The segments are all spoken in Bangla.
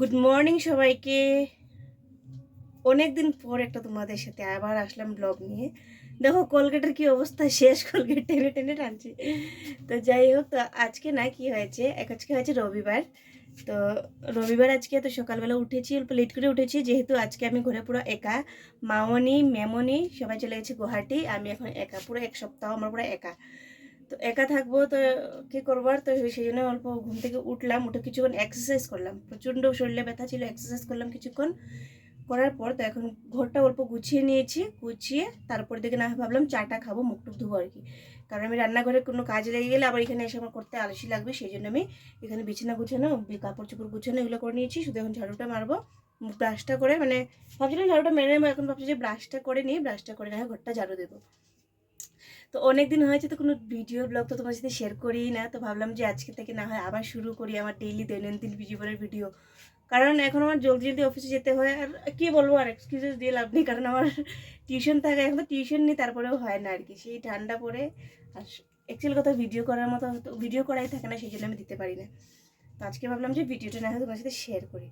গুড মর্নিং সবাইকে। অনেক দিন পর একটা তোমাদের সাথে আবার আসলাম ব্লগ নিয়ে। দেখো কলগেটের কি অবস্থা? শেষ কলগেট টেনে টেনে টানছি। তো যাই হোক, তো আজকে না কি হয়েছে? এক আজকে হয়েছে রবিবার। তো রবিবার আজকে তো সকালবেলা উঠেছি, অল্প লেট করে উঠেছি। যেহেতু আজকে আমি ঘরে পুরো একা। মামনি, মেমনি সবাই চলে গেছে গুয়াহাটি। আমি এখন একা, পুরো এক সপ্তাহ আমার পুরো একা। তো একা থাকব তো কি করব আর? তো সেই জন্য অল্প ঘুম থেকে উঠলাম, উঠে কিছুক্ষণ এক্সারসাইজ করলাম। প্রচণ্ড শরীরে ব্যথা ছিল এক্সারসাইজ করলাম কিছুক্ষণ। করার পর তো এখন ঘরটা অল্প গুছিয়ে নিয়েছি, গুছিয়ে তারপর দিকে না ভাবলাম চাটা খাব, মুখ টুক ধুবো আর কি। কারণ আমি রান্নাঘরে কোনো কাজ লেগে গেলে আবার এখানে এসে আমার করতে আলসি লাগবে, সেই জন্য আমি এখানে বিছানা গুছানো কাপড় চোপড় গুছানো এগুলো করে নিয়েছি। শুধু এখন ঝাড়ুটা মারবো ব্রাশটা করে মানে ভাবছিলাম ঝাড়ুটা মেরে নেব, এখন ভাবছি যে ব্রাশটা করে নিই ব্রাশটা করে না ঘরটা ঝাড়ু দেবো। তো অনেক দিন হয়েছে তো কোনো ভিডিও, ব্লগ তো তোমার সাথে শেয়ার করি না। তো ভাবলাম যে আজকে থেকে না হয় আবার শুরু করি আমার ডেইলি দৈনন্দিন জীবনের ভিডিও কারণ এখন আমার জলদি জলদি অফিসে যেতে হয়। আর কি বলব, আর এক্সকিউজেস দিয়ে লাভ নেই। কারণ আমার টিউশন থাকে, এখন তো টিউশন নেই, তারপরেও হয় না আর কি। সেই ঠান্ডা পড়ে আর অ্যাকচুয়াল কথা ভিডিও করার মতো ভিডিও করাই থাকে না, সেই জন্য আমি দিতে পারি না। তো আজকে ভাবলাম যে ভিডিওটা না হয় তোমার সাথে শেয়ার করি।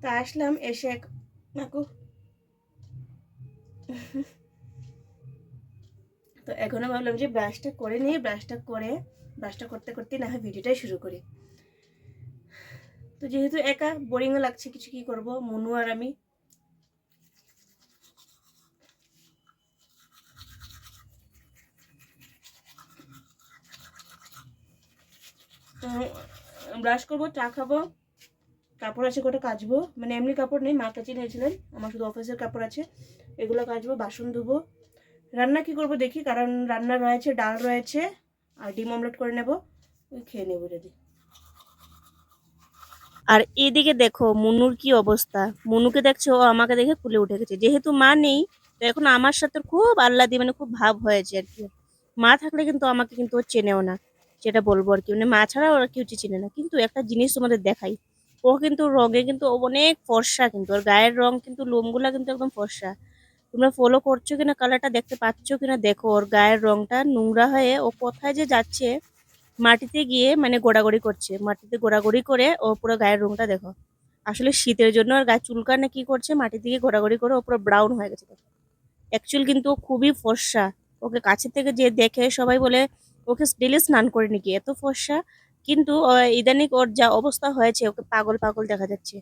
তো আসলাম, এসে এক মাকু তো এখনও ভাবলাম যে ব্রাশটা করে নিয়ে ব্রাশটা করে ব্রাশটা করতে করতে না হয় ভিডিওটাই শুরু করি। তো যেহেতু একা বোরিংও লাগছে, কিছু কি করব? মনু আর আমি। ব্রাশ করব, চা খাব, কাপড় আছে কটা কাচবো। মানে এমনি কাপড় নেই, মা কাচিয়ে নিয়েছিলেন, আমার শুধু অফিসের কাপড় আছে। এগুলো কাচবো, বাসন ধুবো। রান্না কি করব দেখি, কারণ রান্না রয়েছে, ডাল রয়েছে, আর ডিম অমলেট করে নেব ওই খেয়ে নেব যদি আর এদিকে দেখো মুনুর কি অবস্থা। মুনুকে দেখছ, ও আমাকে দেখে খুলে উঠে গেছে। যেহেতু মা নেই, তো এখন আমার সাথে খুব আল্লাদি মানে খুব ভাব হয়েছে আর কি। মা থাকলে কিন্তু আমাকে কিন্তু ও চেনেও না যেটা বলব আর কি। মানে মা ছাড়া ওরা কেউ চিনে না। কিন্তু একটা জিনিস তোমাদের দেখাই, ও কিন্তু রঙে কিন্তু অনেক ফর্সা কিন্তু, ওর গায়ের রং কিন্তু লোমগুলা কিন্তু একদম ফর্সা। তোমরা ফলো করছ কিনা কালারটা দেখতে পাচ্ছ কিনা দেখো। ওর গায়ের রংটা নোংরা হয়ে ও কোথায় যে যাচ্ছে মাটিতে গিয়ে মানে গোড়াগড়ি করছে। মাটিতে গোড়াগড়ি করে ও পুরো গায়ের রংটা দেখো। আসলে শীতের জন্য আর গায়ে চুলকানে কি করছে মাটির দিকে গোড়াগড়ি করে ও পুরো ব্রাউন হয়ে গেছে দেখো। অ্যাকচুয়াল কিন্তু ও খুবই ফর্সা। ওকে কাছে থেকে যে দেখে সবাই বলে ওকে ডেলি স্নান করে নাকি এত ফর্সা। কিন্তু আহ, ইদানিং ওর যা অবস্থা হয়েছে ওকে পাগল পাগল দেখা যাচ্ছে।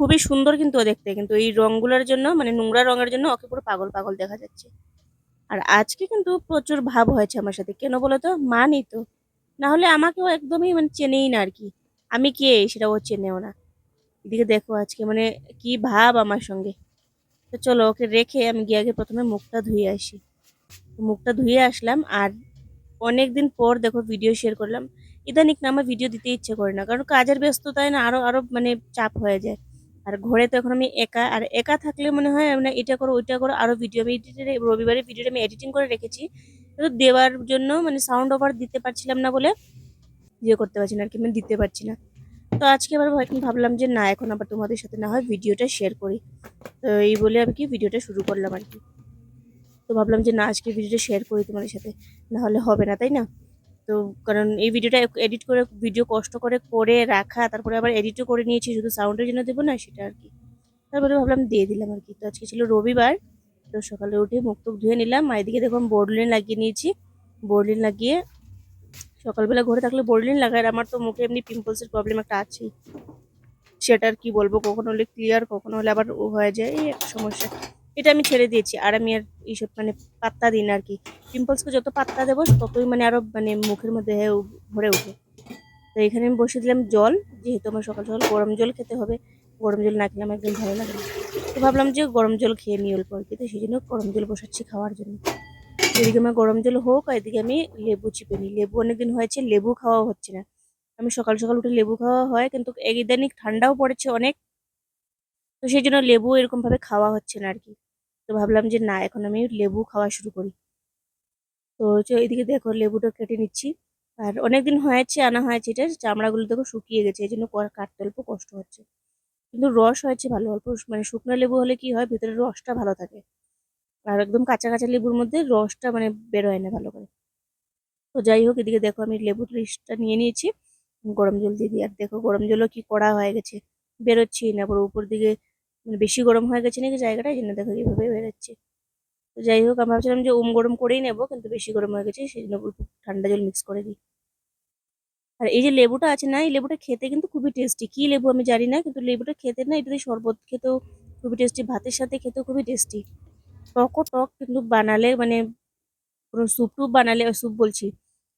খুবই সুন্দর কিন্তু ও দেখতে। কিন্তু এই রংগুলোর জন্য মানে নোংরা রঙের জন্য ওকে পুরো পাগল পাগল দেখা যাচ্ছে। আর আজকে কিন্তু প্রচুর ভাব হয়েছে আমার সাথে। কেন বলো তো? মা নেই তো। নাহলে আমাকেও একদমই মানে চেনেই না আর কি। আমি কে? সেটা ও চেনেও না। এদিকে দেখো আজকে মানে কি ভাব আমার সঙ্গে। তো চলো ওকে রেখে আমি গিয়ে আগে প্রথমে মুখটা ধুয়ে আসি। মুখটা ধুয়ে আসলাম আর অনেক দিন পর দেখো ভিডিও শেয়ার করলাম। ইদানিক না আমার ভিডিও দিতে ইচ্ছে করে না। কারণ কাজের ব্যস্ততায় না আরও আরও মানে চাপ হয়ে যায়। আর ঘরে তো এখন আমি একা, আর একা থাকলে মনে হয় মানে এটা করো, ওইটা করো আরও ভিডিও আমি এডিটে রবিবারের ভিডিওটা আমি এডিটিং করে রেখেছি। কিন্তু দেওয়ার জন্য মানে সাউন্ড ওভার দিতে পারছিলাম না বলে ইয়ে করতে পারছি না, আর কি আমি দিতে পারছি না। তো আজকে আবার ভাবলাম যে না, এখন আবার তোমাদের সাথে না হয় ভিডিওটা শেয়ার করি। তো এই বলে আমি কি ভিডিওটা শুরু করলাম আর কি। তো ভাবলাম যে না, আজকে ভিডিওটা শেয়ার করি তোমাদের সাথে, না হলে হবে না, তাই না? তো কারণ এই ভিডিওটা এডিট করে ভিডিও কষ্ট করে করে রাখা, তারপরে আবার এডিটও করে নিয়েছি, শুধু সাউন্ডের জন্য দেবো না, সেটা আর কি। তারপরে ভাবলাম দিয়ে দিলাম আর কি। তো আজকে ছিল রবিবার, তো সকালে উঠে মুখ টুক ধুয়ে নিলাম। আর এদিকে দেখো বোর্ডলিন লাগিয়ে নিয়েছি। বোর্ডলিন লাগিয়ে সকালবেলা ঘরে থাকলে বোর্ডলিন লাগায় আমার তো মুখে এমনি পিম্পলসের প্রবলেম একটা আছেই। সেটা আর কি বলব, কখনো হলে ক্লিয়ার কখনো হলে আবার ও হয়ে যায়, এই একটা সমস্যা। এটা আমি ছেড়ে দিয়েছি। আর আমি আর এইসব মানে পাত্তা দিই না আর কি পিম্পলসকে যত পাত্তা দেবো, ততই মানে আরও মানে মুখের মধ্যে ভরে ওঠে তো এখানে আমি বসে দিলাম জল, যেহেতু আমার সকাল সকাল গরম জল খেতে হবে। গরম জল না খেলে আমার একদম ভালো লাগে তো ভাবলাম যে গরম জল খেয়ে নিই অল্প আর কি তো সেই জন্য গরম জল বসাচ্ছি খাওয়ার জন্য। এদিকে আমার গরম জল হোক, আর এদিকে আমি লেবু চিপে নিই। লেবু অনেকদিন হয়েছে, লেবু খাওয়া হচ্ছে না। আমি সকাল সকাল উঠে লেবু খাওয়া হয়, কিন্তু ইদানিং ঠান্ডাও পড়েছে অনেক। তো সেই জন্য লেবু এরকম ভাবে খাওয়া হচ্ছে না আর কি তো ভাবলাম যে না, এখন আমি লেবু খাওয়া শুরু করি। তো হচ্ছে এদিকে দেখো লেবুটা কেটে নিচ্ছি। আর অনেকদিন হয়েছে, আনা হয়েছে এটা, চামড়াগুলো দেখো শুকিয়ে গেছে এই জন্য কাটতে অল্প কষ্ট হচ্ছে। কিন্তু রস হয়েছে ভালো, অল্প মানে শুকনো লেবু হলে কি হয় ভেতরের রসটা ভালো থাকে। আর একদম কাঁচা কাঁচা লেবুর মধ্যে রসটা মানে বেরোয় না ভালো করে। তো যাই হোক, এদিকে দেখো আমি লেবুর লিস্টটা নিয়ে নিয়েছি। গরম জল দিয়ে দিই। আর দেখো গরম জলও কি কড়া হয়ে গেছে। বেরোচ্ছেই না, পুরো উপর দিকে মানে বেশি গরম হয়ে গেছে নাকি জায়গাটা, এই জন্য দেখো এইভাবে বেরোচ্ছে তো যাই হোক আমি ভাবছিলাম যে উম গরম করেই নেব, কিন্তু বেশি গরম হয়ে গেছে, সেই জন্য ঠান্ডা জল মিক্স করে দিই। আর এই যে লেবুটা আছে না, এই লেবুটা খেতে কিন্তু খুবই টেস্টি কি লেবু আমি জানি না, কিন্তু লেবুটা খেতে না এটা শরবত খেতেও খুবই টেস্টি ভাতের সাথে খেতেও খুবই টেস্টি টকও টক কিন্তু বানালে মানে কোনো স্যুপ টুপ বানালে স্যুপ বলছি,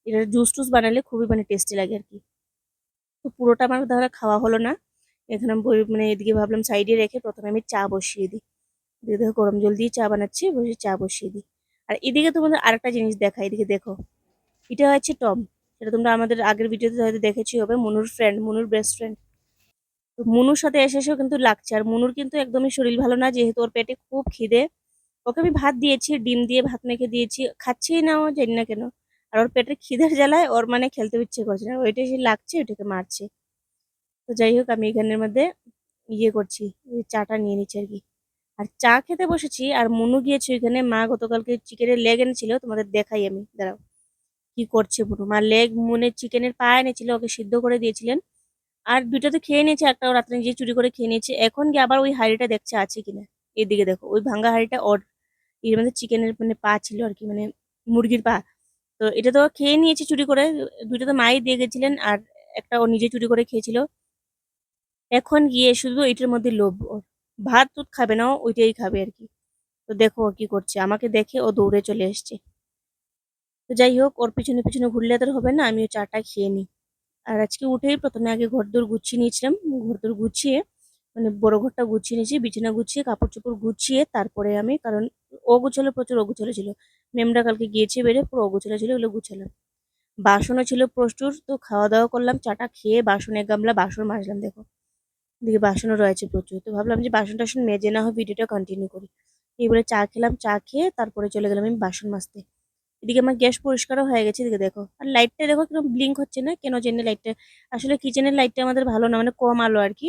এটা জুস টুস বানালে খুবই মানে টেস্টি লাগে আর কি। তো পুরোটা আমার ধরো খাওয়া হলো না। এখানে মানে এদিকে ভাবলাম সাইডে রেখে প্রথমে আমি চা বসিয়ে দিই। দিয়ে দেখো গরম জল দিয়ে চা বানাচ্ছি, বসে চা বসিয়ে দিই। আর এদিকে তোমাদের আরেকটা জিনিস দেখা, এদিকে দেখো। এটা হচ্ছে টম। সেটা তোমরা আমাদের আগের ভিডিওতে হয়তো দেখেছি হবে, মনুর ফ্রেন্ড মনুর বেস্ট ফ্রেন্ড তো মনুর সাথে এসে এসেও কিন্তু লাগছে। আর মনুর কিন্তু একদমই শরীর ভালো না, যেহেতু ওর পেটে খুব খিদে। ওকে আমি ভাত দিয়েছি, ডিম দিয়ে ভাত মেখে দিয়েছি। খাচ্ছেই না ও, জানি না কেন। আর ওর পেটের খিদের জ্বালায় ওর মানে খেলতে ইচ্ছে করছে না। ওইটা সে লাগছে, ওইটাকে মারছে। তো যাই হোক আমি এখানের মধ্যে ইয়ে করছি চাটা নিয়ে নিচ্ছি আর কি। আর চা খেতে বসেছি, আর মনু গিয়েছে ওইখানে। মা গতকালকে চিকেনের লেগ এনেছিল, তোমাদের দেখাই আমি, দাঁড়াও। কি করছে মনু? মা লেগ মনে চিকেনের পা এনেছিল, ওকে সিদ্ধ করে দিয়েছিলেন। আর দুইটা তো খেয়ে নিয়েছে, একটা ও রাত্রে নিজে চুরি করে খেয়ে নিয়েছে। এখন গিয়ে আবার ওই হাঁড়িটা দেখছে, আছে কিনা এদিকে দেখো, ওই ভাঙ্গা হাঁড়িটা ওর, এর মধ্যে চিকেনের মানে পা ছিল আর কি মানে মুরগির পা। তো এটা তো খেয়ে নিয়েছে চুরি করে, দুইটা তো মাই দিয়ে গেছিলেন, আর একটা ও নিজে চুরি করে খেয়েছিল। এখন গিয়ে শুধু এটার মধ্যে লোভ ভাত তুত খাবে না ওইটাই খাবে আর কি। তো দেখো কি করছে। আমাকে দেখে ও দৌড়ে চলে এসছে। তো যাই হোক, ওর পিছনে পিছনে ঘুরলে তো হবে না, আমিও চাটা খেয়ে নিই। আর আজকে উঠেই প্রথমে আগে ঘরদোর গুছিয়ে নিয়েছিলাম। ঘরদোর গুছিয়ে মানে বড় ঘরটা গুছিয়ে নিয়েছি, বিছানা গুছিয়ে কাপড় চোপড় গুছিয়ে, তারপরে আমি, কারণ ও গুছালো প্রচুর, ও গুছালো ছিল। মেমরা কালকে গিয়েছে বেড়ে, পুরো ও গুছালো ছিল ওগুলো গুছালাম। বাসনও ছিল প্রচুর, তো খাওয়া দাওয়া করলাম, চাটা খেয়ে বাসন গামলা, বাসন মাজলাম, দেখো। দিকে বাসনও রয়েছে প্রচুর। তো ভাবলাম যে বাসন টাসন মেজে না হয় ভিডিওটা কন্টিনিউ করি। এই বলে চা খেলাম, চা খেয়ে তারপরে চলে গেলাম আমি বাসন মাজতে। এদিকে আমার গ্যাস পরিষ্কারও হয়ে গেছে, এদিকে দেখো। আর লাইটটা দেখো কীরকম ব্লিঙ্ক হচ্ছে না? কেন জেনে লাইটটা আসলে কিচেনের লাইটটা আমাদের ভালো না মানে কম আলো আর কি।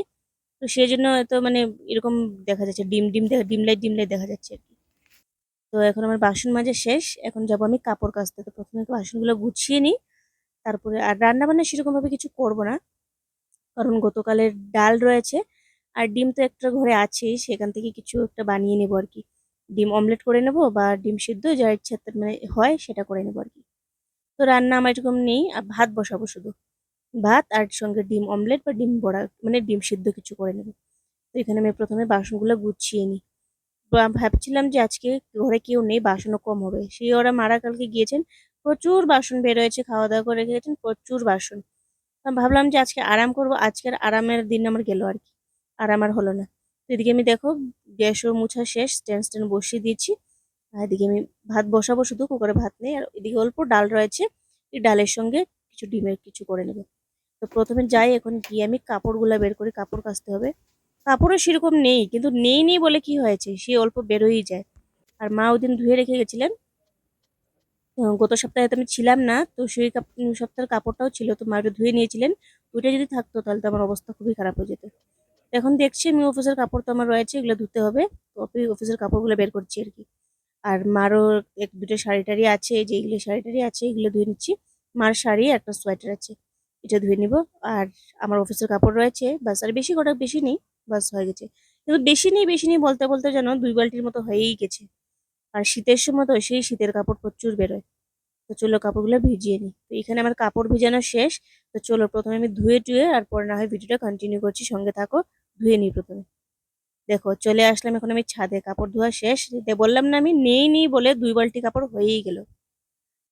তো সেই জন্য এত মানে এরকম দেখা যাচ্ছে, ডিম ডিম দেখা, ডিম লাইট ডিম লাইট দেখা যাচ্ছে আর কি। তো এখন আমার বাসন মাজা শেষ, এখন যাব আমি কাপড় কাচতে। তো প্রথমে বাসনগুলো গুছিয়ে নিই, তারপরে আর রান্না বান্না সেরকম ভাবে কিছু করব না। কারণ গতকালের ডাল রয়েছে। আর ডিম তো একটা ঘরে আছেই, সেখান থেকে কিছু একটা বানিয়ে নেব আর কি। ডিম অমলেট করে নেব বা ডিম সিদ্ধ, যা ইচ্ছা মানে হয় সেটা করে নেব আর কি। তো রান্না আমার এরকম নেই, আর ভাত বসাবো শুধু। ভাত আর সঙ্গে ডিম অমলেট বা ডিম বড়া মানে ডিম সিদ্ধ কিছু করে নেব। তো এখানে আমি প্রথমে বাসনগুলো গুছিয়ে নিই। ভাবছিলাম যে আজকে ঘরে কেউ নেই, বাসনও কম হবে। সেই ওরা মারা কালকে গিয়েছেন, প্রচুর বাসন বের হয়েছে, খাওয়া দাওয়া করে গিয়েছেন, প্রচুর বাসন। ভাবলাম যে আজকে আরাম করব। আজকের আরামের দিন আমার গেল আর কি। আরাম আর হলো না। তো এদিকে আমি দেখো গ্যাসও মুছা শেষ, স্ট্যান্ড স্ট্যান্ড বসিয়ে দিয়েছি। আর এদিকে আমি ভাত বসাবো, শুধু কুকারে ভাত নেই। আর এদিকে অল্প ডাল রয়েছে। এই ডালের সঙ্গে কিছু ডিমের কিছু করে নেব। তো প্রথমে যাই, এখন গিয়ে আমি কাপড়গুলো বের করি কাপড় কাচতে হবে। কাপড়ও সেরকম নেই, কিন্তু নেই নেই বলে কি হয়েছে? সে অল্প বেরোই যায়। আর মা ওদিন ধুয়ে রেখে গেছিলেন। গত সপ্তাহে তো আমি ছিলাম না, তো সেই সপ্তাহের কাপড়টাও ছিল, তো মা ধুয়ে নিয়েছিলেন। ওইটা যদি থাকতো তাহলে তো আমার অবস্থা খুবই খারাপ হয়ে যেত। এখন দেখছি আমি অফিসের কাপড় তো আমার রয়েছে, এগুলো ধুতে হবে। তো অফি- অফিসের কাপড়গুলো বের করছি আর কি। আর মারও এক, দুটো শাড়ি টাড়ি আছে যে এগুলো শাড়ি টাড়ি আছে, এগুলো ধুয়ে নিচ্ছি। মার শাড়ি, একটা সোয়েটার আছে, এটা ধুয়ে নিব। আর আমার অফিসের কাপড় রয়েছে, বাস, আর বেশি কটা বেশি নেই, বাস হয়ে গেছে। কিন্তু বেশি নেই বেশি নেই বলতে বলতে যেন দুই বালতির মতো হয়েই গেছে। আর শীতের সময় তো সেই শীতের কাপড় প্রচুর বেরোয়। তো চলো কাপড়গুলো ভিজিয়ে নিই। তো এখানে আমার কাপড় ভিজানো শেষ। তো চলো প্রথমে আমি ধুয়ে টুয়ে আর পরে না হয় ভিডিওটা কন্টিনিউ করছি, সঙ্গে থাকো, ধুয়ে নিই প্রথমে। দেখো, চলে আসলাম, এখন আমি ছাদে, কাপড় ধোয়া শেষ। বললাম না আমি নেই নেই বলে দুই বালতি কাপড় হয়েই গেল।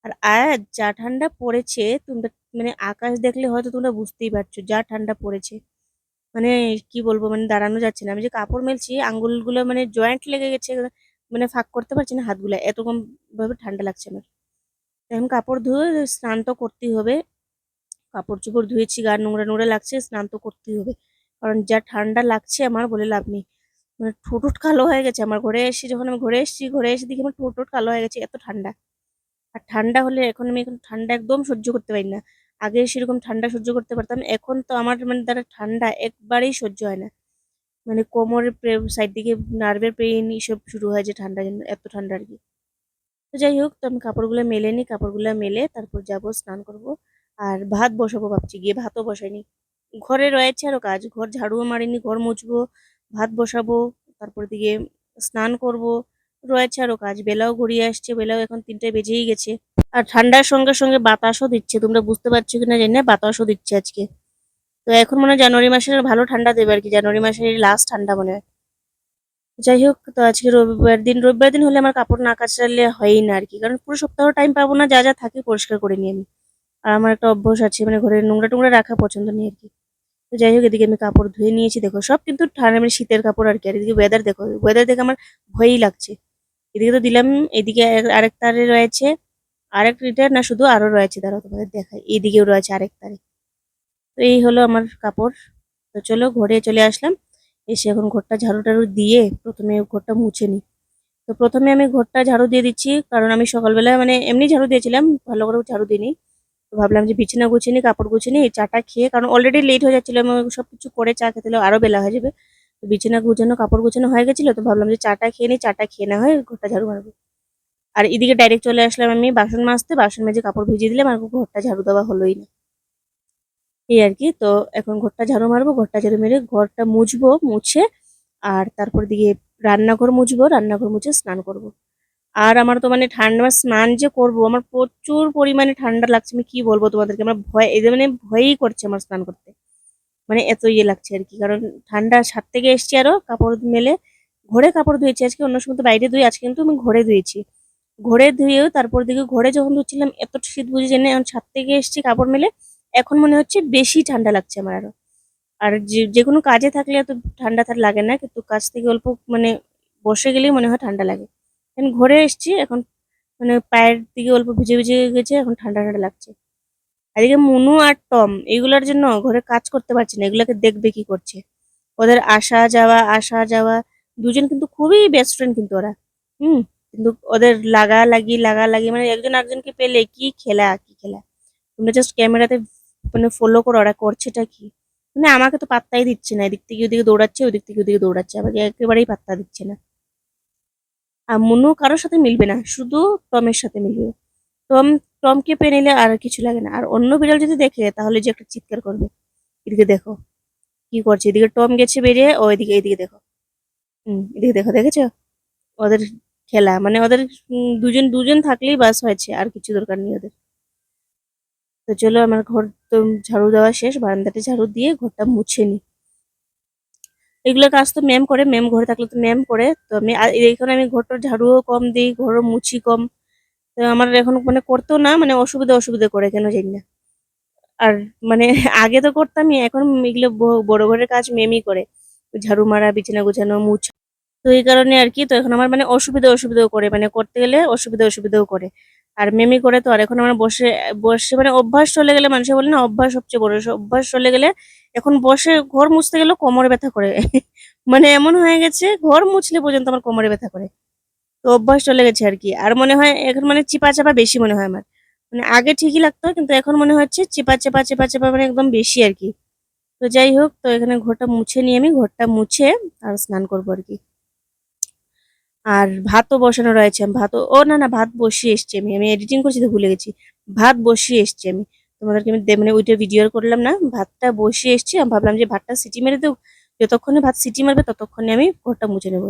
আর আজ যা ঠান্ডা পড়েছে, তোমরা মানে আকাশ দেখলে হয়তো তোমরা বুঝতেই পারছ, যা ঠান্ডা পড়েছে। মানে কি বলব মানে দাঁড়ানো যাচ্ছে না। আমি যে কাপড় মেলছি, আঙ্গুলগুলো মানে জয়েন্ট লেগে গেছে মানে ফাঁক করতে পারছি না হাতগুলো। এতকম ভাবে ঠান্ডা লাগছে আমার। এখন কাপড় ধুয়ে স্নান তো করতেই হবে। কাপড় চোপড় ধুয়েছি, গা নোংরা নোংরা লাগছে, স্নান তো করতেই হবে। কারণ যা ঠান্ডা লাগছে আমার বলে লাভ নেই। মানে ঠোঁট কালো হয়ে গেছে আমার ঘরে এসে, যখন আমি ঘরে এসেছি, ঘরে এসে দেখি আমার ঠোঁট কালো হয়ে গেছে, এত ঠান্ডা। আর ঠান্ডা হলে এখন আমি এখন ঠান্ডা একদম সহ্য করতে পারি না। আগে সেরকম ঠান্ডা সহ্য করতে পারতাম, এখন তো আমার মানে দ্বারা ঠান্ডা একবারেই সহ্য হয় না। মানে কোমরের সাইড দিকে নার্ভের পেইন এসব শুরু হয় যে ঠান্ডা এত ঠান্ডা আর কি। তো যাই হোক, তো আমি কাপড়গুলো মেলে নিই, কাপড়গুলো মেলে তারপর যাব, স্নান করব। আর ভাত বসাবো ভাবছি, গিয়ে ভাতও বসাইনি। ঘরে রয়েছে আরও কাজ, ঘর ঝাড়ুও মারিনি, ঘর মুছবো, ভাত বসাবো, তারপর দিকে স্নান করব। রয়েছে আরও কাজ, বেলাও ঘুরিয়ে আসছে, বেলাও এখন তিনটে বেজেই গেছে। আর ঠান্ডার সঙ্গে সঙ্গে বাতাসও দিচ্ছে, তোমরা বুঝতে পারছ কিনা জানি না, বাতাসও দিচ্ছে আজকে। তো এখন মনে হয় জানুয়ারি মাসের ভালো ঠান্ডা দেবে আর কি জানুয়ারি মাসের লাস্ট ঠান্ডা মনে হয়। যাই হোক, তো আজকে রবিবার দিন রবিবার দিন হলে আমার কাপড় না কাচলে হয়ই না আর কি কারণ পুরো সপ্তাহ টাইম পাবো না, যা যা থাকে পরিষ্কার করে নিই আমি। আর আমার একটা অভ্যাস আছে মানে ঘরে নোংরা টোংরা রাখা পছন্দ নেই আর কি তো যাই হোক, এদিকে আমি কাপড় ধুয়ে নিয়েছি, দেখো, সব কিন্তু ঠান্ডা মানে শীতের কাপড় আর কি আর এদিকে ওয়েদার দেখো ওয়েদার দেখে আমার ভয়ই লাগছে। এদিকে তো দিলাম, এদিকে আর- আরেক তারে রয়েছে, আরেক রিটার না, শুধু আরও রয়েছে, দাঁড়াও তোমাদের দেখায় এইদিকেও রয়েছে আরেক তারে। এই হলো আমার কাপড়। তো চলো ঘরে চলে আসলাম। এসে এখন ঘরটা ঝাড়ু টাড়ু দিয়ে প্রথমে ঘরটা মুছে নিই। তো প্রথমে আমি ঘরটা ঝাড়ু দিয়ে দিচ্ছি, কারণ আমি সকালবেলা মানে এমনি ঝাড়ু দিয়েছিলাম, ভালো করে ঝাড়ু দিইনি। তো ভাবলাম যে বিছানা গুছিয়ে নিই, কাপড় গুছিয়ে নিই, চাটা খেয়ে, কারণ অলরেডি লেট হয়ে যাচ্ছিল, আমি সব কিছু করে চা খেতে হলে আরও বেলা হয়ে যাবে। তো বিছানা গুছানো, কাপড় গুছানো হয়ে গেছিল, তো ভাবলাম যে চাটা খেয়ে নিই, চাটা খেয়ে না হয় ঘরটা ঝাড়ু মারবো। আর এদিকে ডাইরেক্ট চলে আসলাম আমি বাসন মাজতে, বাসন মেজে কাপড় ভিজিয়ে দিলাম, আর ঘরটা ঝাড়ু দেওয়া হলোই না। এই আর কি। তো এখন ঘরটা ঝাড়ু মারবো, ঘরটা ঝাড়ু মেরে ঘরটা মুছবো, মুছে আর তারপর দিকে রান্নাঘর মুছবো, রান্নাঘর মুছে স্নান করব। আর আমার তো মানে ঠান্ডা স্নান যে করব, আমার প্রচুর পরিমাণে ঠান্ডা লাগছে, আমি কি বলব তোমাদেরকে? আমার ভয়, এই মানে ভয়ই করছে আমার স্নান করতে। মানে এত ইয়ে লাগছে আর কি, কারণ ঠান্ডা ছাদ থেকে এসছি আরও, কাপড় মেলে ঘরে কাপড় ধুয়েছি আজকে, অন্য সময় তো বাইরে ধুই, আজকে কিন্তু আমি ঘরে ধুয়েছি। ঘরে ধুয়েও তারপর দিকে ঘরে যখন ধুচ্ছিলাম এত শীত বুঝে জেনে এখন ছাদ থেকে এসছি কাপড় মেলে এখন মনে হচ্ছে বেশি ঠান্ডা লাগছে আমার আরও। আর যে কোনো কাজে থাকলে এত ঠান্ডা থার লাগে না, কিন্তু কাজ থেকে অল্প মানে বসে গেলেই মনে হয় ঠান্ডা লাগে। এখন ঘরে এসছি, এখন মানে পায়ের দিকে অল্প ভিজে ভিজে গেছে, এখন ঠান্ডা ঠান্ডা লাগছে। এদিকে মুনু আর টম এইগুলোর জন্য ঘরে কাজ করতে পারছি না, এগুলোকে দেখবে কি করছে। ওদের আসা যাওয়া আসা যাওয়া, দুজন কিন্তু খুবই বেস্ট ফ্রেন্ড কিন্তু ওরা। হুম? কিন্তু ওদের লাগা লাগি লাগা লাগি মানে একজন একজনকে পেলে কি খেলা কি খেলা? তোমরা জাস্ট ক্যামেরাতে মানে ফলো করে, ওরা করছেটা কি? মানে আমাকে তো পাত্তাই দিচ্ছে না, এদিক থেকে ওদিকে দৌড়াচ্ছে, ওদিক থেকে ওদিকে দৌড়াচ্ছে, আমাকে একেবারেই পাত্তা দিচ্ছে না। আর মুনু কারোর সাথে মিলবে না, শুধু টমের সাথে মিলবে। টম টমকে পেয়ে নিলে আর কিছু লাগে না। আর অন্য বিড়াল যদি দেখে, তাহলে যে একটা চিৎকার করবে। এদিকে দেখো, কি করছে? এদিকে টম গেছে বেরিয়ে, ও এদিকে এদিকে দেখো। হুম, এদিকে দেখো, দেখেছ? ওদের খেলা মানে ওদের দুজন দুজন থাকলেই বাস হয়েছে, আর কিছু দরকার নেই ওদের। তো চলো আমার ঘর তো ঝাড়ু দেওয়া শেষ বারান্দাটা ঝাড়ু দিয়ে ঘরটা মুছে নি। এগুলো কাজ তো ম্যাম করে ম্যাম ঘরে থাকলে তো ম্যাম করে। তো আমি এখানে আমি ঘরটা ঝাড়ুও কম দিই, ঘরও মুছি কম। তো আমার এখন মানে করতেও না মানে অসুবিধা অসুবিধা করে কেন জানি না। আর মানে আগে তো করতামই, এখন এগুলো বড় ঘরের কাজ ম্যামই করে। ঝাড়ু মারা, বিছানা গোছানো, মুছা তো এই কারণে আর কি, তো এখন আমার মানে অসুবিধা, অসুবিধাও করে। মানে করতে গেলে অসুবিধা, অসুবিধাও করে। আর মেমি করে তো আর এখন আমার বসে বসে মানে অভ্যাস চলে গেলে মানুষে বলে না, অভ্যাস সবচেয়ে বড় অভ্যাস চলে গেলে এখন বসে ঘর মুছতে গেলেও কোমরে ব্যথা করে। মানে এমন হয়ে গেছে, ঘর মুছলে পর্যন্ত আমার কোমরে ব্যথা করে। তো অভ্যাস চলে গেছে আর কি। আর মনে হয় এখন মানে চিপা চাপা বেশি মনে হয় আমার। মানে আগে ঠিকই লাগতো, কিন্তু এখন মনে হচ্ছে চিপা চাপা, চেপা চেপা মানে একদম বেশি আর কি। তো যাই হোক, তো এখানে ঘরটা মুছে নিয়ে আমি ঘরটা মুছে আর স্নান করব আর কি। আর ভাতও বসানো রয়েছে আমি, ভাতও, ও না না, ভাত বসিয়ে এসছি আমি আমি এডিটিং করছি তো ভুলে গেছি, ভাত বসিয়ে এসছি আমি। তোমাদেরকে আমি মানে ওইটা ভিডিও করলাম না, ভাতটা বসিয়ে এসছি, আমি ভাবলাম যে ভাতটা সিটি মেরে দেবো, যতক্ষণে ভাত সিটি মারবে ততক্ষণে আমি ঘরটা মুছে নেব।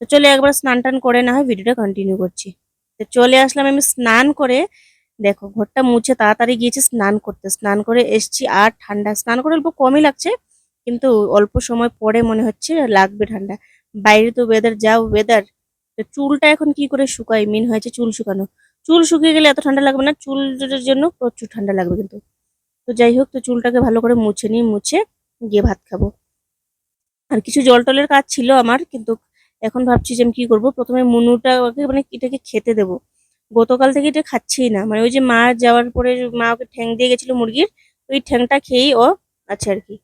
তো চলে একবার স্নান টান করে না হয় ভিডিওটা কন্টিনিউ করছি। তো চলে আসলাম আমি স্নান করে, দেখো ঘরটা মুছে তাড়াতাড়ি গিয়েছি স্নান করতে, স্নান করে এসছি আর ঠান্ডা, স্নান করে অল্প কমই লাগছে, কিন্তু অল্প সময় পরে মনে হচ্ছে লাগবে ঠান্ডা। বাইরে তো ওয়েদার যাও ওয়েদার তো চুলটা এখন কি করে শুকাই মেন হয়েছে চুল শুকানো। চুল শুকিয়ে গেলে এত ঠান্ডা লাগবে না, চুলের জন্য প্রচুর ঠান্ডা লাগবে কিন্তু। তো যাই হোক, তো চুলটাকে ভালো করে মুছে নিই, মুছে গিয়ে ভাত খাব। আর কিছু জল টলের কাজ ছিল আমার, কিন্তু এখন ভাবছি যে আমি কি করব? প্রথমে মুনুটা মানে এটাকে খেতে দেবো। গতকাল থেকে এটা খাচ্ছেই না। মানে ওই যে মা যাওয়ার পরে মা ওকে ঠ্যাং দিয়ে গেছিল মুরগির, ওই ঠ্যাংটা খেয়েই ও আছে আর কি।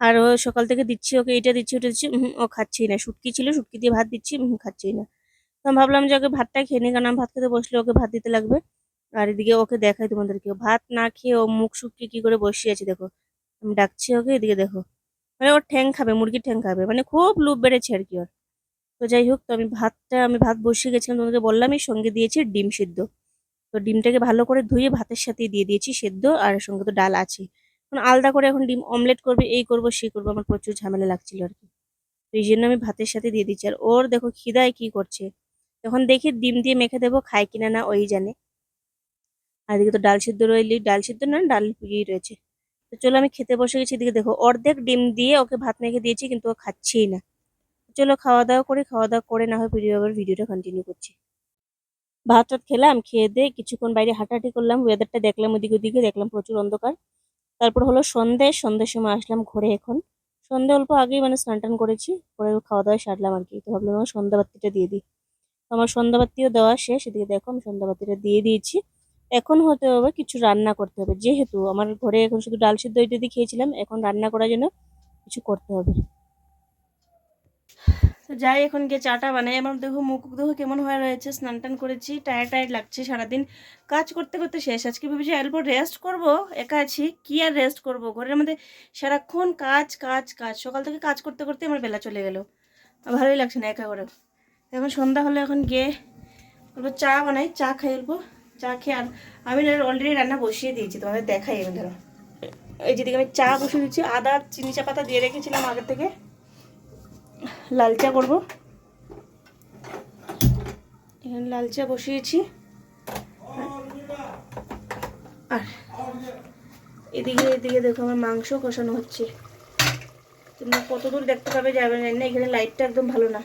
আর ও সকাল থেকে দিচ্ছি ওকে এটা দিচ্ছি, ওটা দিচ্ছি ও খাচ্ছেই না। শুটকি ছিল, শুটকি দিয়ে ভাত দিচ্ছি খাচ্ছেই না। ভাবলাম যে ওকে ভাতটা খেয়ে নি কারণ আমি ভাত খেতে বসলে ওকে ভাত দিতে লাগবে। আর এদিকে ওকে দেখাই তোমাদেরকে। ভাত না খেয়ে ও মুখ শুকিয়ে কি করে বসে আছে, দেখো। আমি ডাকছি ওকে, এদিকে দেখো। মানে ওর ঠ্যাং খাবে, মুরগির ঠ্যাং খাবে। মানে খুব লুপ বেড়েছে আর কি ওর। তো যাই হোক, তো আমি ভাতটা, আমি ভাত বসিয়ে গেছিলাম, তোমাদেরকে বললামই সঙ্গে দিয়েছি ডিম সিদ্ধ। তো ডিমটাকে ভালো করে ধুয়ে ভাতের সাথে দিয়ে দিয়েছি সেদ্ধ, আর সঙ্গে তো ডাল আছে। এখন আলাদা করে এখন ডিম অমলেট করবে, এই করব, সেই করব, আমার প্রচুর ঝামেলা লাগছিল আর কি। তো এই জন্য আমি ভাতের সাথে দিয়ে দিচ্ছি। আর ওর দেখো খিদায় কি করছে। তখন দেখি ডিম দিয়ে মেখে দেবো খায় কিনা না ওই জানে। আর এদিকে তো ডাল সিদ্ধ রইলি, ডাল সিদ্ধ না, ডাল ইয়েই রয়েছে। তো চলো আমি খেতে বসে গেছি, এদিকে দেখো, অর্ধেক ডিম দিয়ে ওকে ভাত মেখে দিয়েছি, কিন্তু ও খাচ্ছেই না। চলো খাওয়া দাওয়া করে, খাওয়া দাওয়া করে না হয় ভিডিও আবার ভিডিওটা কন্টিনিউ করছি। ভাত টাত খেলাম, খেয়ে দিয়ে কিছুক্ষণ বাইরে হাঁটাহাঁটি করলাম ওয়েদারটা দেখলাম ওদিকে ওদিকে, দেখলাম প্রচুর অন্ধকার। তারপর হলো সন্ধে সন্ধ্যের সময় আসলাম ঘরে এখন। সন্ধে অল্প আগেই মানে স্নান টান করেছি, পরে খাওয়া দাওয়া সারলাম আর কি, তো ভাবলাম সন্ধ্যা বাতিটা দিয়ে দিই। আমার সন্ধ্যা বাতিও দেওয়া শেষ, এদিকে দেখো আমি সন্ধ্যা বাতিটা দিয়ে দিয়েছি। এখন হতে হবে কিছু রান্না করতে হবে, যেহেতু আমার ঘরে এখন শুধু ডাল সিদ্ধ ইত্যাদি খেয়েছিলাম, এখন রান্না করার জন্য কিছু করতে হবে। তো যাই, এখন গিয়ে চাটা বানাই। আমার দেখো মুখ দেখো কেমন হয়ে রয়েছে? স্নান টান করেছি টায়ার টায়ার লাগছে সারাদিন। কাজ করতে করতে শেষ। আজকে ভেবেছি অল্প রেস্ট করব, একা আছি। কি আর রেস্ট করব? ঘরের মধ্যে সারাক্ষণ কাজ কাজ কাজ। সকাল থেকে কাজ করতে করতে আমার বেলা চলে গেল। ভালোই লাগছে না একা করে। এখন সন্ধ্যা হলে এখন গিয়ে অল্প চা বানাই, চা খাই বলব, চা খেয়ে আর আমি অলরেডি রান্না বসিয়ে দিয়েছি, তোমাদের দেখাই আমি ধরো। এই যেদিকে আমি চা বসিয়ে দিচ্ছি, আদা, চিনি চা পাতা দিয়ে রেখেছিলাম আগে থেকে। লাল চা করব। এখানে লাল চা বসিয়েছি। আর এদিকে এদিকে দেখো আমার মাংস কষানো হচ্ছে। তোমরা কত দূর দেখতে পাবে যাবে না, এখানে লাইটটা একদম ভালো না।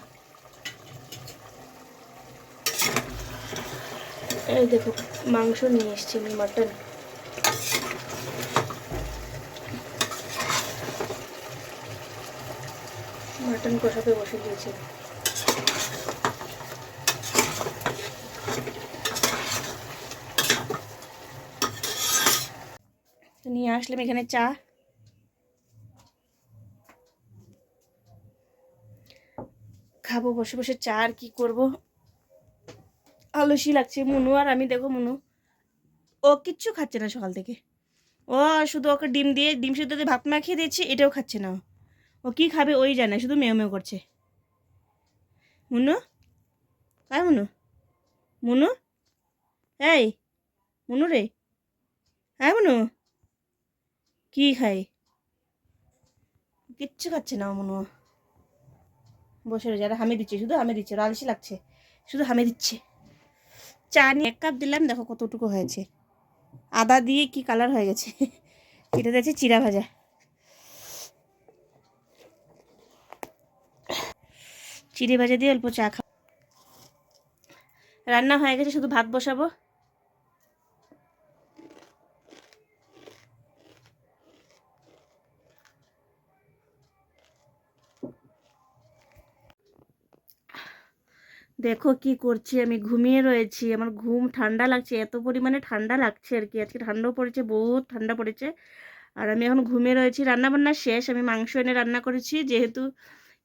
দেখো, মাংস নিয়ে এসছি আমি মাটন মাটন কষাতে বসে দিয়েছি নিয়ে আসলাম এখানে চা। খাব, বসে বসে চা আর কি করব? আলসি লাগছে, মনু আর আমি দেখো মনু। ও কিচ্ছু খাচ্ছে না সকাল থেকে। ও শুধু ওকে ডিম দিয়ে, ডিম সিদ্ধ দিয়ে ভাত মাখিয়ে দিয়েছি, এটাও খাচ্ছে না ও। কি খাবে ওই জানে, শুধু মেও মেও করছে। মুনু? কায় মুনু। মুনু? এই, মুনু রে। হ্যাঁ মুনু। কি খাই? কিচ্ছু খাচ্ছে না মুনু। বসে রয়েছে আর হামে দিচ্ছে, শুধু হামে দিচ্ছে আলসি লাগছে। শুধু হামে দিচ্ছে। চা নিয়ে এক কাপ দিলাম, দেখো কতটুকু হয়েছে। আদা দিয়ে কি কালার হয়ে গেছে? এটা দেখছে চিরা ভাজা। চিড়ে ভাজা দিয়ে অল্প চা খা রান্না হয়ে গেছে, শুধু ভাত বসাবো। দেখো কি করছি, আমি ঘুমিয়ে রয়েছি, আমার ঘুম ঠান্ডা লাগছে, এত পরিমাণে ঠান্ডা লাগছে আর কি, আজকে ঠান্ডাও পড়েছে, বহুত ঠান্ডা পড়েছে। আর আমি এখন ঘুমিয়ে রয়েছি রান্না বান্না শেষ, আমি মাংস এনে রান্না করেছি, যেহেতু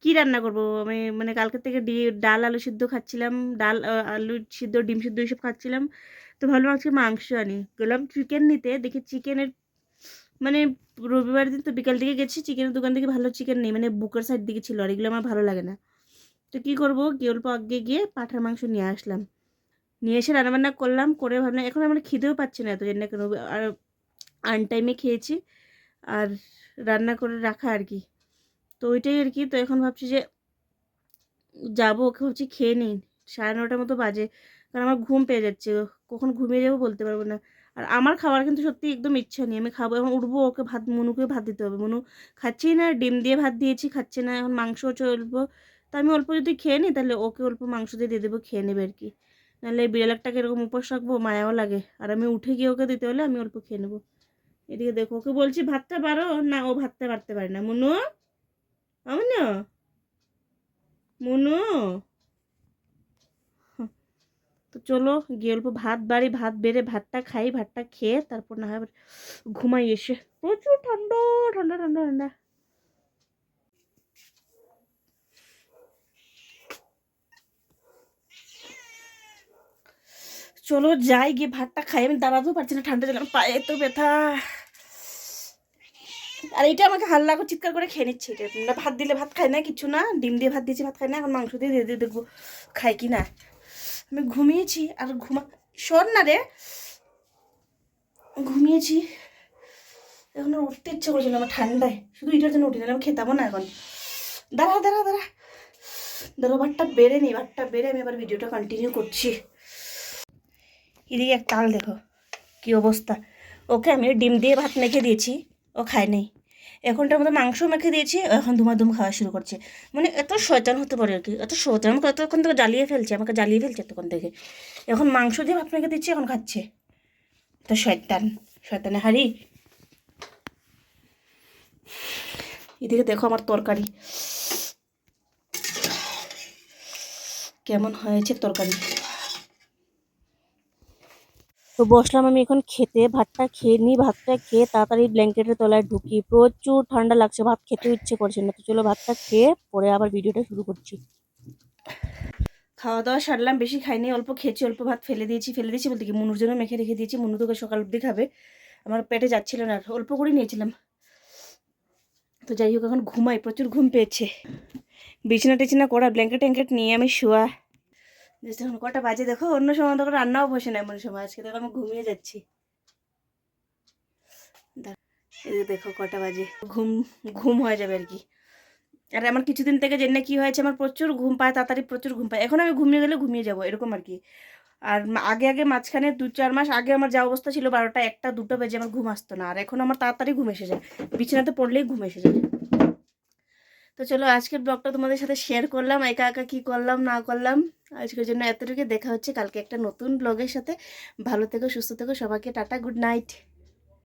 কি রান্না করব? আমি মানে কালকে থেকে ডি, ডাল, আলু সিদ্ধ খাচ্ছিলাম, ডাল আলু সিদ্ধ, ডিম সিদ্ধ এইসব খাচ্ছিলাম, তো ভাবলাম আজকে মাংস আনি। গেলাম চিকেন নিতে, দেখি চিকেনের মানে রবিবার দিন তো বিকাল দিকে গেছি, চিকেনের দোকান থেকে ভালো চিকেন নেই মানে বুকের সাইড দিকে ছিল, আর এগুলো আমার ভালো লাগে না। তো কী করব? অল্প আগে গিয়ে পাঠার মাংস নিয়ে আসলাম। নিয়ে এসে রান্নাবান্না করলাম, করে ভাবলাম এখন আমার খিদেও পাচ্ছে না এত জন্য কেন আর আনটাইমে খেয়েছি আর রান্না করে রাখা আর কি। তো ওইটাই আর কি, তো এখন ভাবছি যে যাব, ওকে ভাবছি খেয়ে নিই, সাড়ে নটার মতো বাজে, কারণ আমার ঘুম পেয়ে যাচ্ছে, কখন ঘুমিয়ে যাব বলতে পারব না। আর আমার খাওয়ার কিন্তু সত্যি একদম ইচ্ছা নেই, আমি খাব, এখন উঠবো, ওকে ভাত, মনুকে ভাত দিতে হবে, মনু খাচ্ছেই না, ডিম দিয়ে ভাত দিয়েছি, খাচ্ছে না, এখন মাংস চলবো তা আমি অল্প যদি খেয়ে নিই, তাহলে ওকে অল্প মাংস দিয়ে দিয়ে দেবো, খেয়ে নেবে আর কি। নাহলে বিড়ালটাকে এরকম উপোস রাখব, মায়াও লাগে। আর আমি উঠে গিয়ে ওকে দিতে হলে আমি অল্প খেয়ে নেব। এদিকে দেখো, ওকে বলছি, ভাতটা পারো না, ও ভাতটা পারতে পারে না। মনু? আমনু মনু? তো চলো, গিয়ে অল্প ভাত বাড়ি, ভাত বেড়ে ভাতটা খাই, ভাতটা খেয়ে তারপর না হয় ঘুমাই এসে। প্রচুর ঠান্ডা ঠান্ডা ঠান্ডা ঠান্ডা। চলো যাই, গিয়ে ভাতটা খাই। আমি দাঁড়াতেও পারছি না, ঠান্ডা জল পায়ে তো ব্যথা। আর এটা আমাকে হাল্লা করে চিৎকার করে খেয়ে নিচ্ছে এটা। না ভাত দিলে ভাত খায় না, কিছু না। ডিম দিয়ে ভাত দিয়েছি, ভাত খায় না, এখন মাংস দিয়ে দিয়ে দেখব খায় কি না। আমি ঘুমিয়েছি, আর ঘুমা শোন না রে। ঘুমিয়েছি। এখন উঠতে ইচ্ছে করছিল আমার ঠান্ডায়। শুধু এটার জন্য উঠি না আমি খেতামও না এখন। দাঁড়া দাঁড়া দাঁড়া। দাঁড়া ভাতটা বেড়ে নি ভাতটা বেড়ে আমি আবার ভিডিওটা কন্টিনিউ করছি। এদিকে এক তাল দেখো, কি অবস্থা। ওকে আমি ডিম দিয়ে ভাত মেখে দিয়েছি, ও খায় নেই। এখনটার মধ্যে মাংস মেখে দিয়েছি এখন ধুমাধুম খাওয়া শুরু করছে। মানে এত শয়তান হতে পারে আর কি এত শয়তান। আমাকে এতক্ষণ থেকে জ্বালিয়ে ফেলছে, আমাকে জ্বালিয়ে ফেলছে এতক্ষণ থেকে। এখন মাংস দিয়ে ভাত মেখে দিচ্ছি, এখন খাচ্ছে। তো শয়তান শয়তানে হারি এদিকে দেখো আমার তরকারি। কেমন হয়েছে তরকারি? তো বসলাম আমি এখন খেতে, ভাতটা খেয়ে নিই, ভাতটা খেয়ে তাড়াতাড়ি ব্ল্যাঙ্কেটের তলায় ঢুকি। প্রচুর ঠান্ডা লাগছে, ভাত খেতে ইচ্ছে করছে না, তো চলো ভাতটা খেয়ে পরে আবার ভিডিওটা শুরু করছি। খাওয়া দাওয়া সারলাম, বেশি খাইনি, অল্প খেয়েছি, অল্প ভাত ফেলে দিয়েছি ফেলে দিয়েছি বলতে কি, মুনুর জন্য মেখে রেখে দিয়েছি, মুনু তোকে সকাল অব্দি খাবে। আমার পেটে যাচ্ছিল না অল্প করে নিয়েছিলাম। তো যাই হোক, এখন ঘুমাই, প্রচুর ঘুম পেয়েছে। বিছানা টিছানা করা, ব্ল্যাঙ্কেট ট্যাঙ্কেট নিয়ে আমি শোয়া। এখন কটা বাজে দেখো, অন্য সময় তখন রান্নাও বসে না এমন সময়। আজকে দেখো আমি ঘুমিয়ে যাচ্ছি। দেখো কটা বাজে। ঘুম ঘুম হয়ে যাবে আর কি। আর আমার কিছুদিন থেকে জেনে কি হয়েছে, আমার প্রচুর ঘুম পায়, তাড়াতাড়ি প্রচুর ঘুম পায়। এখন আমি ঘুমিয়ে গেলে ঘুমিয়ে যাব, এরকম আর কি। আর আগে আগে মাঝখানে দু, চার মাস আগে আমার যা অবস্থা ছিল, বারোটা একটা, দুটো বেজে আমার ঘুম আসতো না। আর এখন আমার তাড়াতাড়ি ঘুম এসে যায়। বিছানাতে পড়লেই ঘুম এসে যায়। তো চলো আজকের ব্লগটা তোমাদের সাথে শেয়ার করলাম, একা একা কী করলাম, না করলাম। আজকের জন্য এতটুকু দেখা হচ্ছে কালকে একটা নতুন ব্লগের সাথে। ভালো থেকো, সুস্থ থেকো, সবাইকে টাটা গুড নাইট